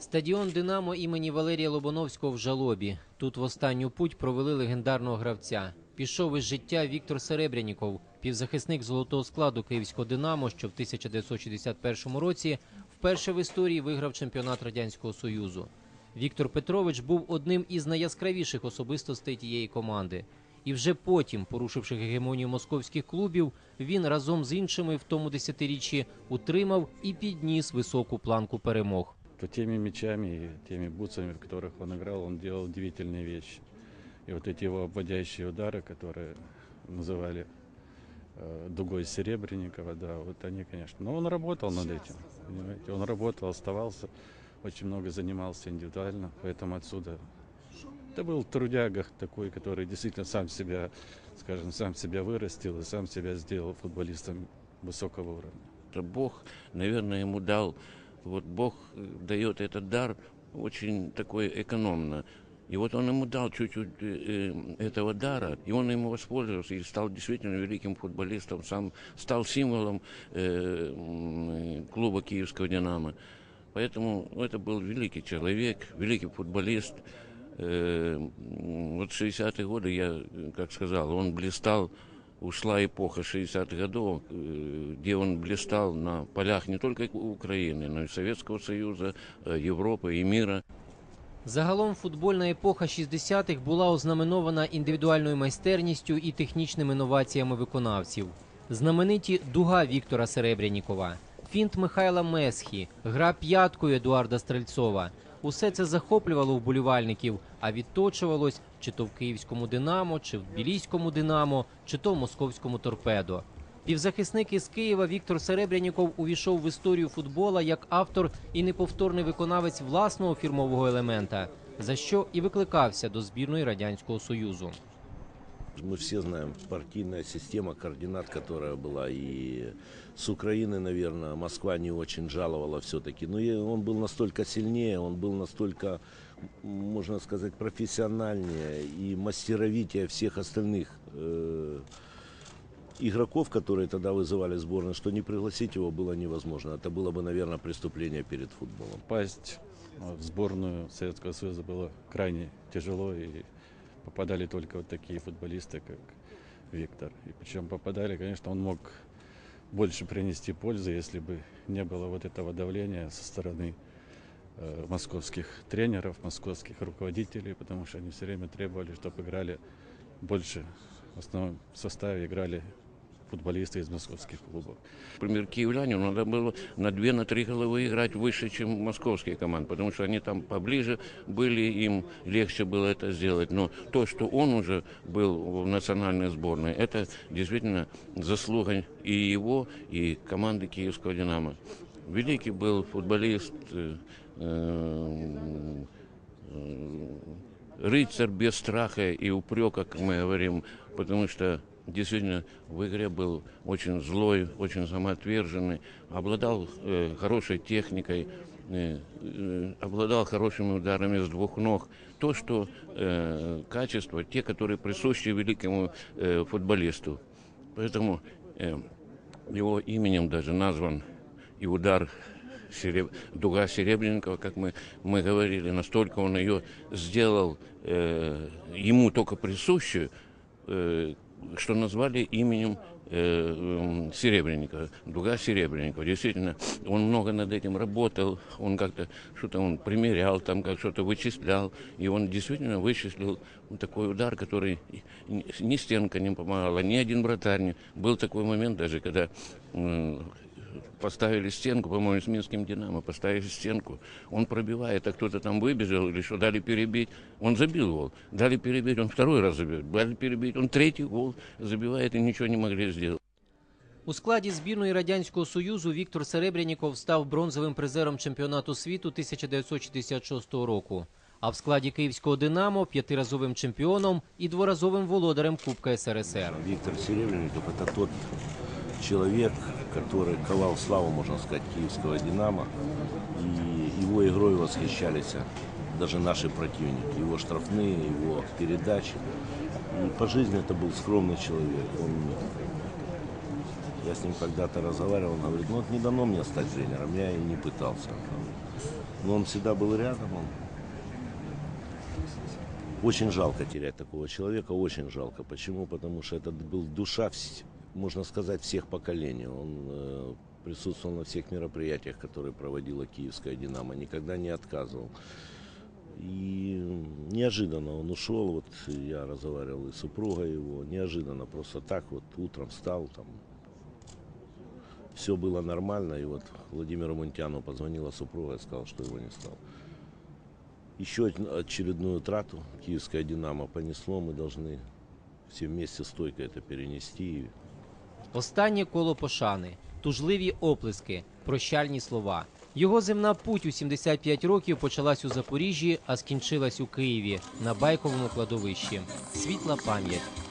Стадіон Динамо імені Валерія Лобановського в жалобі. Тут в останню путь провели легендарного гравця. Пішов із життя Віктор Серебряніков, півзахисник золотого складу київського Динамо, що в 1961 році вперше в історії виграв чемпіонат радянського союзу. Віктор Петрович був одним із найяскравіших особистостей тієї команди. І вже потім, порушивши гегемонію московських клубів, він разом з іншими в тому десятиріччі утримав і підніс високу планку перемог. То теми мячами и теми бутсами, в которых он играл, он делал удивительные вещи. И вот эти его обводящие удары, которые называли э, дугой Серебренникова, да, вот они, конечно. Но он работал над этим, понимаете, он работал, оставался, очень много занимался индивидуально, поэтому отсюда это был трудяга такой, который действительно сам себя, скажем, сам себя вырастил и сам себя сделал футболистом высокого уровня. Это Бог, наверное, ему дал, вот Бог дает этот дар очень такой экономно. И вот он ему дал чуть-чуть э, э, этого дара, и он ему воспользовался и стал действительно великим футболистом, сам стал символом э, клуба киевского «Динамо». Поэтому ну, это был великий человек, великий футболист. Вот 60-е годы, я, как сказал, он блистал ушла эпоха 60-х годов, э, где он блистал на полях не только Украины, но и Советского Союза, э, Европы и мира. Загалом футбольна епоха 60-х була ознаменована індивідуальною майстерністю і технічними новаціями виконавців. Знамениті дуга Віктора Серебрянікова, фінт Михайла Месхі, гра п'яткою Едуарда Стрельцова. Усе це захоплювало вболівальників, а відточувалось чи то в київському Динамо, чи в Білійському Динамо, чи то в московському торпедо. Півзахисник із Києва Віктор Серебряніков увійшов в історію футбола як автор і неповторний виконавець власного фірмового елемента, за що і викликався до збірної радянського союзу. Мы все знаем партийная система координат, которая была. И с Украины, наверное, Москва не очень жаловала все-таки. Но и он был настолько сильнее, он был настолько, можно сказать, профессиональнее и мастеровитее всех остальных э, игроков, которые тогда вызывали сборную, что не пригласить его было невозможно. Это было бы, наверное, преступление перед футболом. Попасть э, в сборную Советского Союза было крайне тяжело, и попадали только вот такие футболисты, как Виктор. И причем попадали, конечно, он мог больше принести пользы, если бы не было вот этого давления со стороны э, московских тренеров, московских руководителей, потому что они все время требовали, чтобы играли больше, в основном в составе играли футболисты из московских клубов. Например, киевлянину надо было на две, на три головы играть выше, чем московские команды, потому что они там поближе были, им легче было это сделать. Но то, что он уже был в национальной сборной, это действительно заслуга и его, и команды киевского «Динамо». Великий был футболист, э, э, э, рыцарь без страха и упрека, как мы говорим, потому что действительно в игре был очень злой, очень самоотверженный, обладал э, хорошей техникой, э, э, обладал хорошими ударами с двух ног. То, что э, качества, те, которые присущи великому э, футболисту. Поэтому э, его именем даже назван и удар Сереб- дуга Серебренникова, как мы, мы говорили, настолько он ее сделал э, ему только присущую, э, что назвали именем э, м, Серебренникова, дуга Серебренникова. Действительно, он много над этим работал, он как-то что-то он примерял, там как что-то вычислял, и он действительно вычислил такой удар, который ни- стенка не помогала, ни один вратарь не. Был такой момент даже, когда м, поставили стенку, по-моему, с Минским Динамо, поставили стенку, он пробивает, а кто-то там выбежал или что, дали перебить, он забил гол, дали перебить, он второй раз забил, дали перебить, он третий гол забивает и ничего не могли сделать. У складі збірної радянського союзу Віктор Серебряніков став бронзовим призером чемпіонату світу 1966 року. А в складі київського Динамо п'ятиразовим чемпіоном і дворазовим володарем Кубка СРСР. Виктор Серебренников – это тот человек, который ковал славу, можно сказать, киевского «Динамо». И его игрой восхищались даже наши противники. Его штрафные, его передачи. И по жизни это был скромный человек. Он, я с ним когда-то разговаривал, он говорит, ну вот не дано мне стать тренером, я и не пытался. Но он всегда был рядом. Он... Очень жалко терять такого человека, очень жалко. Почему? Потому что это был душа, можно сказать, всех поколений. Он э, присутствовал на всех мероприятиях, которые проводила Киевская «Динамо», никогда не отказывал. И неожиданно он ушел, вот я разговаривал и с супругой его, неожиданно, просто так вот утром встал, там все было нормально, и вот Владимиру Мунтяну позвонила супруга и сказала, что его не стало. Еще очередную трату киевская «Динамо» понесло, мы должны все вместе стойко это перенести. Останнє коло пошани, тужливі оплески, прощальні слова. Його земна путь у 75 років почалась у Запоріжжі, а скінчилась у Києві на байковому кладовищі. Світла пам'ять.